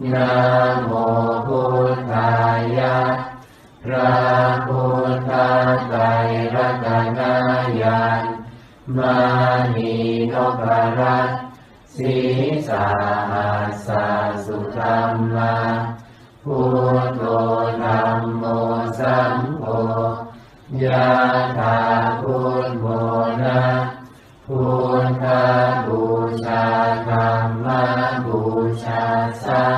โมพุทธายะพระพุทธไตรรัตนญาณมานีนพรัตสีสาหัสสุธรรมาพุทโธธรรมโมสังโฆยะถาพุทโมนะพุทธบูชาธรรมบูชาสัง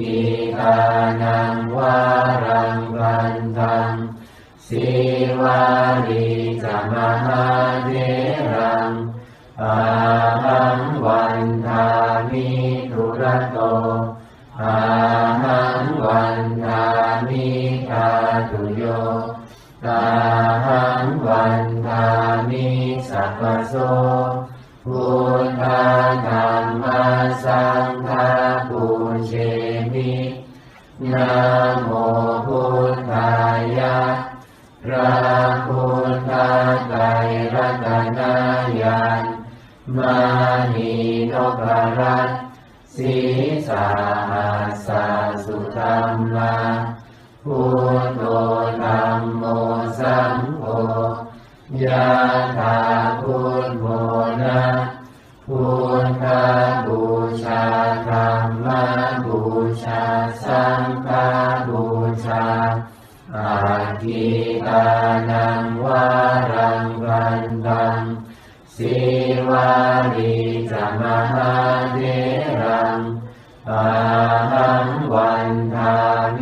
อาทิตานังวารังวันทังสิวารีจามหาเทรังอาหังวันทามิทุระโตอา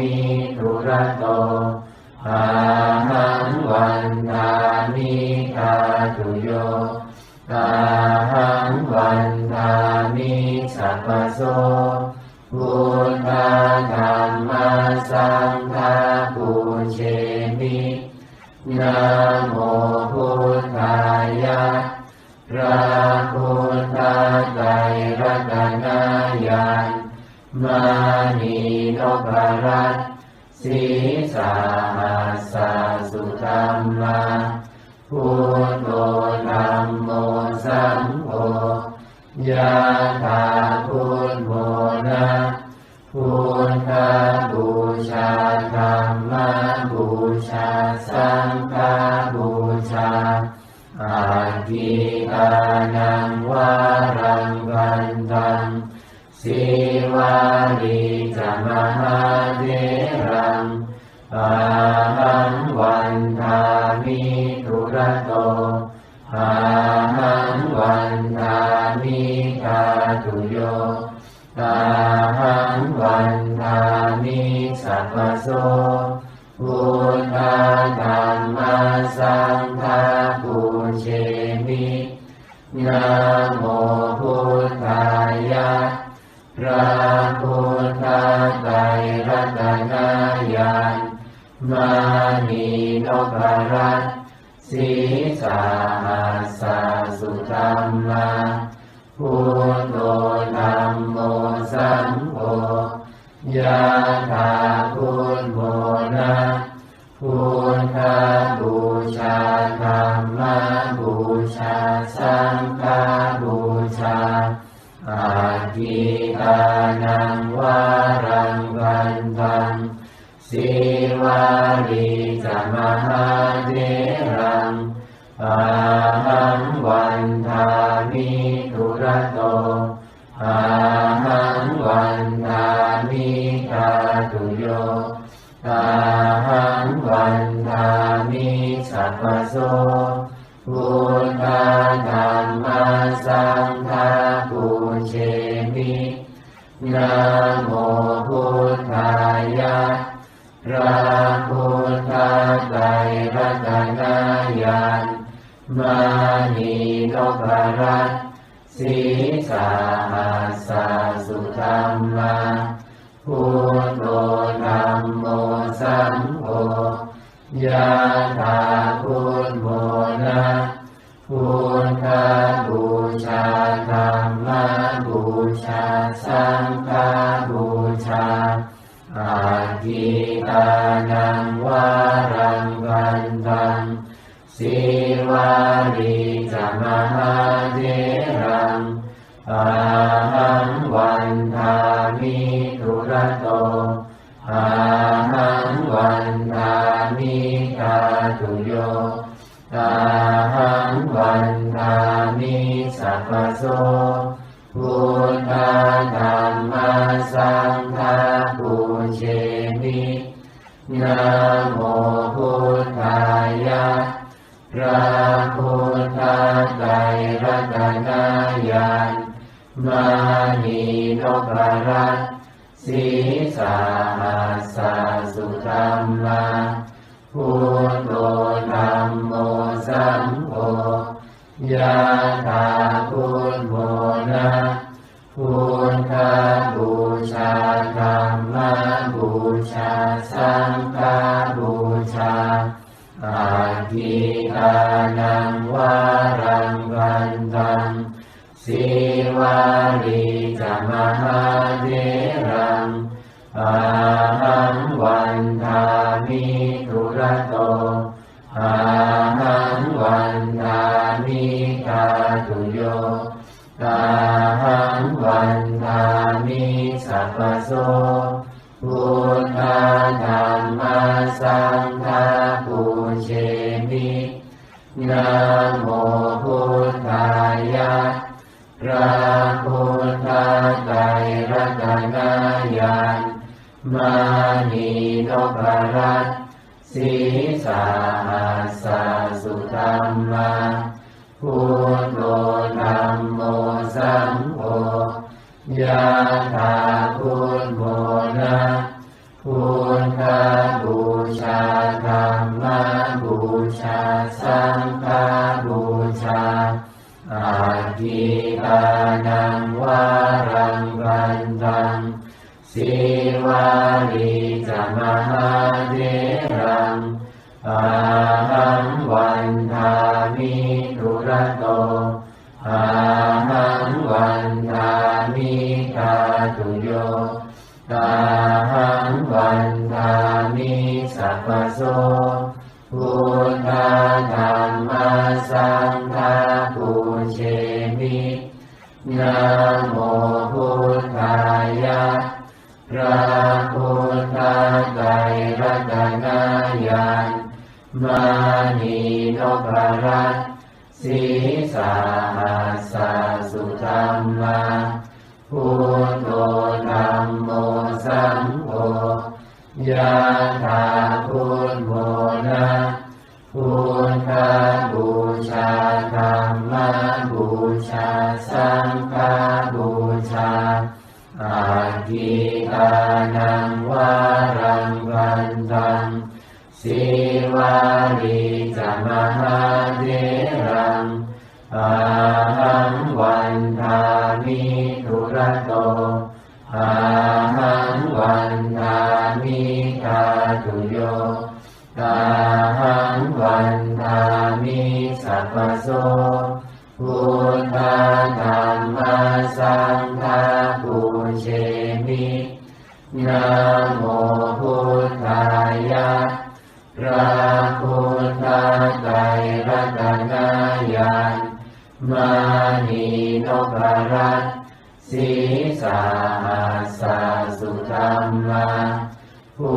มิทุระโตอาหังวันทามิทาตุโยอาหังวันทามิสัพพโส นีนพรัตสีสาหัสสุธรรมาพุทโธธรรมโมสังโฆยะถาพุทโมนะพุทธบูชาธรรมบูชาสังฆบูชาอาทิตานังวารังวันตัง สิวารีจามหาเทรังอาหังวันทามิทุระโตอาหังวันทามิทาตุโยตาหังวันทามิสัพพโสพุทธาธรรมสังฆาปุเชมินะโมพุท พระพุทธไตรรัตนญาณมานีนพรัตสีสาหัสสุธรรมาพุทโธธรรมโมสังโฆยะถาพุทโมนะพุทธบูชาธรรมบูชาสังฆบูชา อาทิตานังวารังวันตังสิวารีจามหาเทรังอาหังวันทามิทุระโตอาหังวันทามิทาตุโยอาหังวันทามิสัพพโส พุทธธรรมสังฆาปุเชมินะโมพุทธายะพระพุทธไตรรัตนญาณมานีนพรัตสีสาหัสสุธรรมาพุทโธธรรมโมสังโฆยะา ดิจมหาเทรังปาหังวันทามิทุระโตปาหังวันทามิกาตุโยตาหังวันทามิสัพพโส สีสาหัสสะสุธรรมาพุทโธธรรมโมสังโฆยะถาพุทโมนะพุทธบูชาธรรมบูชาสังฆบูชาอาทิตานังวา สิวาลีจามหาเดรังอาหังวันทามิทุระโตอาหังวันทามิกาตุโยตาหังวันทามิสัพพโสพุทธาธรรมสังฆาปูเชมินะ พระพุทธไตรรัตนายานมานีนพรัตสีสาหัสสะสุธรรมาพุทโธธรรมโมสังโฆยะถาพุทโมนะพุทธบูชาธรรมบูชาสังฆบูชา อาทิตานังวารังวันตังสิวาลีจมหาเดรังอาหังวันทามิทุระโตอาหังวันทามิกาตุโยตาหังวันทามิสัพพโส นะโมพุทธายะพระพุทธไตรรัตนายานมานีนพรั ตุโยตาหังวันทามิสัพโสพุทธาธรรมสังฆาปูเชมินะโมพุทธายะพระพุทธไตรรัตนายานมานีนพรัตน์สีสาหัสสุธรรมาพุ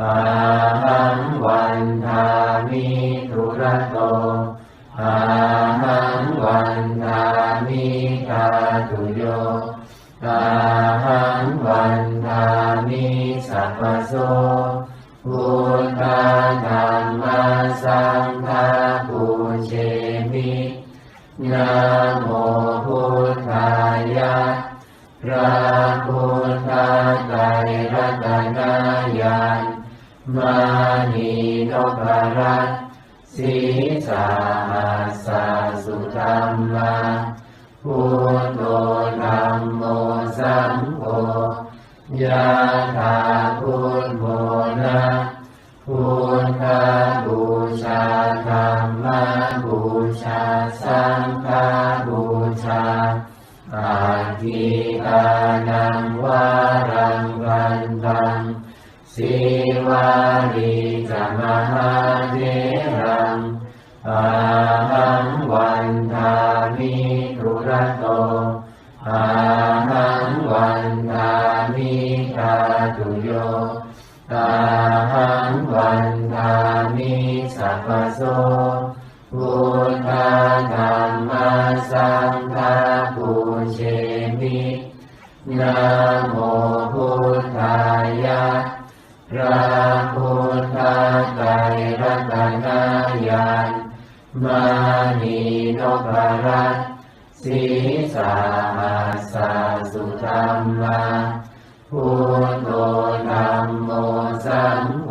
อาหังวันทามิทุระโตอาหังวันทามิกาตุโยตาหังวันทามิสัพพโสพุทธาธรรมสังฆาปูเชมินะโมพุทธายะพระพุทธไตรรัตนายาน มานีนพรัตสีสาหัสสะสุธรรมาพุทโธธรรมโมสังโฆยะถาพุทโมนะพุทธบูชาธรรมบูชาสังฆบูชาอาทิตานังวารังวันตัง สิวาลีจามหาเดรังอาหังวันทามิทุระโตอาหังวันทามิกาตุโยตาหังวันทามิสัพพโสพุทธธรรมสังฆาปุเชมินะโมพุทธายะ พระพุทธไตรรัตนายานมานีนพรัตสีสาสาสุธรรมาพุทโธธรรมโมสังโฆ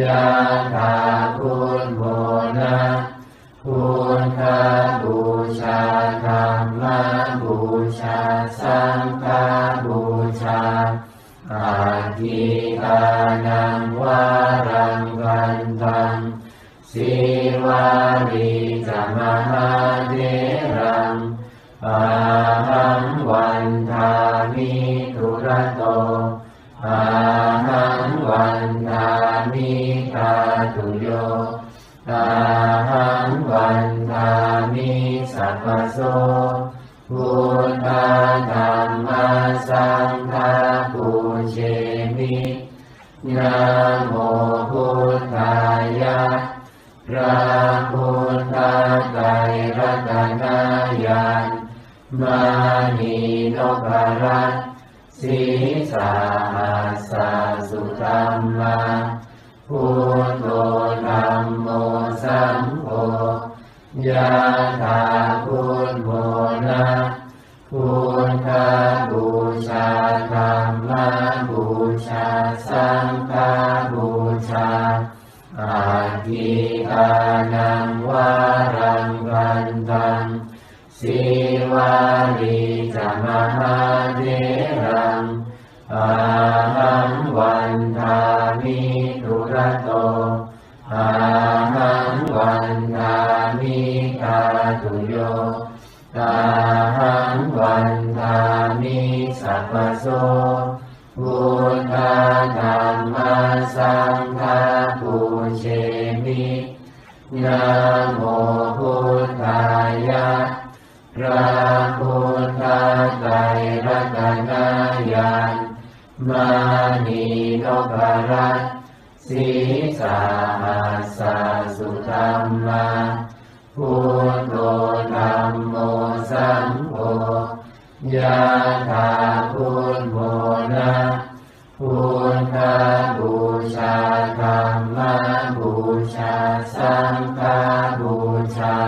ยะถา หังวันทามิสัพพโสพุทธธรรมสังฆาปุเชมินะโมพุทธายะพระพุทธไตรรัตนญาณมานีนพรัตสีสาหัสสะสุธรรมาพุทโธ มิทุระโตอาหังวันนามิกาตุโยอาหังวันนามิสัพพโสพุทธธรรมสังฆาปุเชมินา มานีนพรัตสีสาหัสสะสุธรรมาพุทโธธัมโมสังโฆยะถาพุทโมนะพุทธบูชาธรรมบูชาสังฆบูชา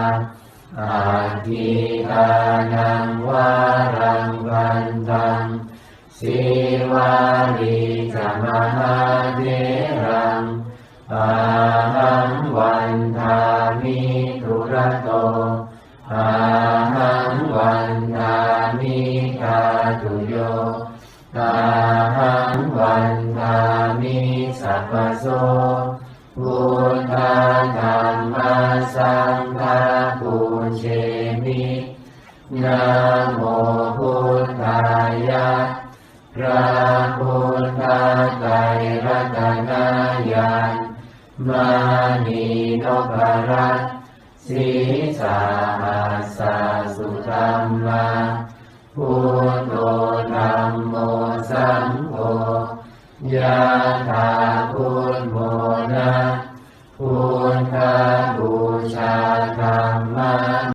อาทิทานังวารังกันตัง สิวารีจามหาเดรังอาหังวันทามิทุระโตอาหังวันทามิทาตุโยอาหังวันทามิสัพพโสพุทธธรรมสังฆาปุเชมินะโมพุทธายะ พระพุทธไตรรัตนญาณมานีนพรัตสีสาหัสสะสุธรรมาพุทโธธัมโมสังโฆยะถา